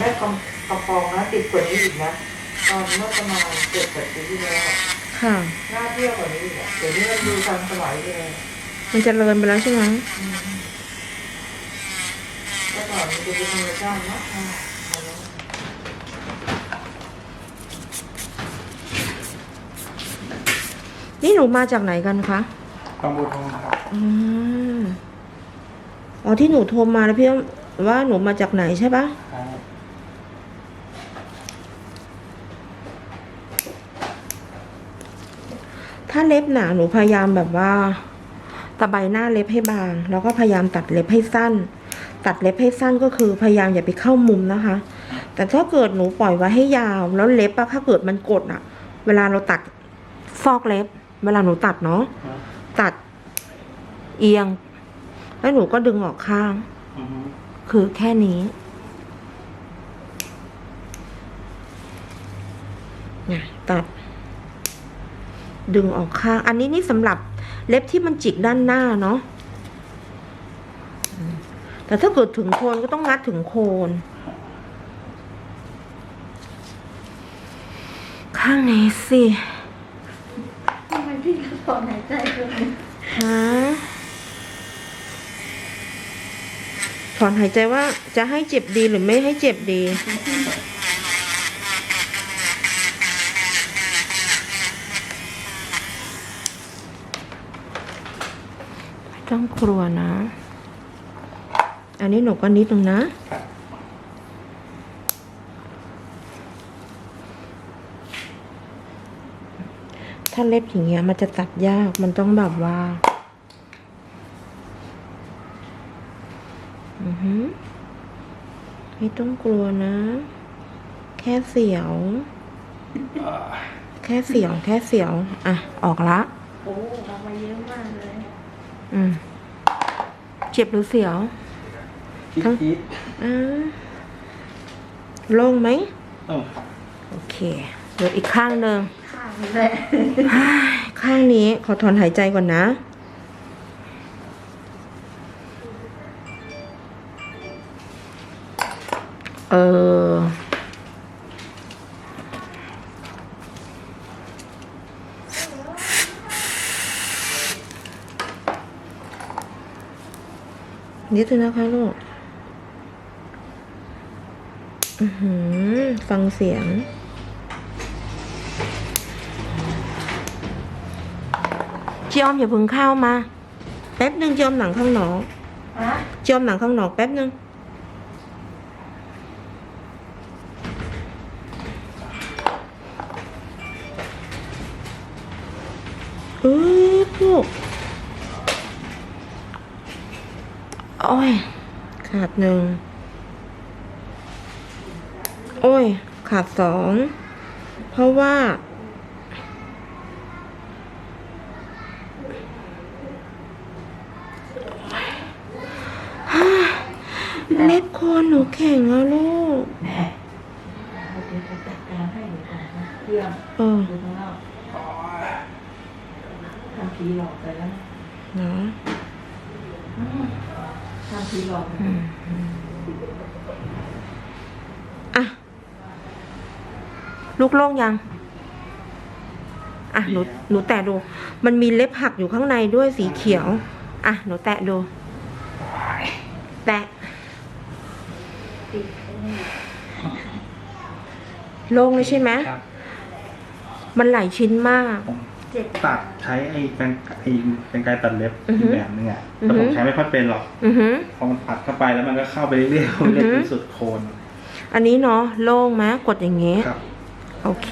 แค่กำกระปองนะติดกว่านี้อีกนะตอนเมื่อประมาณเจ็ดแปดปีที่แล้วอะค่ะ หน้าเที่ยวกว่านี้อีกอะเดี๋ยวนี้มันดูทันสมัยเลยมันจเจะเริญไปแล้วใช่ไหมอืมก็ก่อนมันจะเป็นธรรมชาติเนาะอ่าเอาแล้วนี่หนูมาจากไหนกันคะบางบัวทองครับอืมอ๋อที่หนูโทรมาแล้วพี่ว่าหนูมาจากไหนใช่ปะครับ ถ้าเล็บหนาหนูพยายามแบบว่าตะไบหน้าเล็บให้บาง แล้วก็พยายามตัดเล็บให้สั้น ตัดเล็บให้สั้นก็คือพยายามอย่าไปเข้ามุมนะคะ แต่ถ้าเกิดหนูปล่อยไว้ให้ยาว แล้วเล็บอะถ้าเกิดมันกดอะเวลาเราตัดซอกเล็บ เวลาหนูตัดเนาะตัดเอียง แล้วหนูก็ดึงออกข้าง คือแค่นี้เนี่ยตัด ดึงออกข้าง อันนี้นี่สำหรับเล็บที่มันจิกด้านหน้าเนาะอืมแต่ถ้าเกิดถึงโคนก็ต้องงัดถึงโคน ข้างนี้สิทำไมพี่กระถอนหายใจเลยฮะถอนหายใจว่าจะให้เจ็บดีหรือไม่ให้เจ็บดี ต้องกลัวนะ อันนี้หนูก็นิดนึงนะ ถ้าเล็บอย่างเงี้ยมันจะตัดยาก มันต้องแบบว่า อือหือไม่ต้องกลัวนะ แค่เสียว แค่เสียว แค่เสียว อะ ออกละ โอ้ออกมาเยอะมากเลย อืม เจ็บหรือเสียวคิดทั้งคิดอ่าโล่งไหมเออโอเค เดี๋ยวอีกข้างหนึ่งข้างเลยข้างนี้ขอถอนหายใจก่อนนะเออ นิดนึงนะคะลูกอือหือฟังเสียง เจียมอย่าพึ่งเข้ามา แป๊บหนึ่งเจียมหนังข้างนอกฮะเจียมหนังข้างนอกแป๊บหนึ่งเออลูก โอ้ย ขาดหนึ่ง โอ้ย ขาดสอง เพราะว่า เล็บโคนหนูแข็งแล้วลูกแม่เอาเดี๋ยวจะจัดการให้หนูก่อนนะเครื่องเออดูข้างนอกทำผีหลอกไปแล้วนะ เนาะ ทำผีหลอกไปอืมอะ ลูกโล่งยัง อะ หนู หนูแตะดู มันมีเล็บหักอยู่ข้างในด้วยสีเขียว อะ หนูแตะดู แตะติดเลยโล่งเลยใช่ไหมครับมันหลายชิ้นมากผมเจ็บ ตัดใช้ไอ้เป็นไอ้เป็นไกรตัดเล็บอือฮึอีกแบบนึงอะอือแต่ฮึผมใช้ไม่ค่อยเป็นหรอกอือหือ พอมันปัดเข้าไปแล้วมันก็เข้าไปเรื่อยๆเข้าไปเรื่อยอือฮึๆจนสุดโคนอันนี้เนาะโล่งไหมกดอย่างเงี้ยครับ โอเค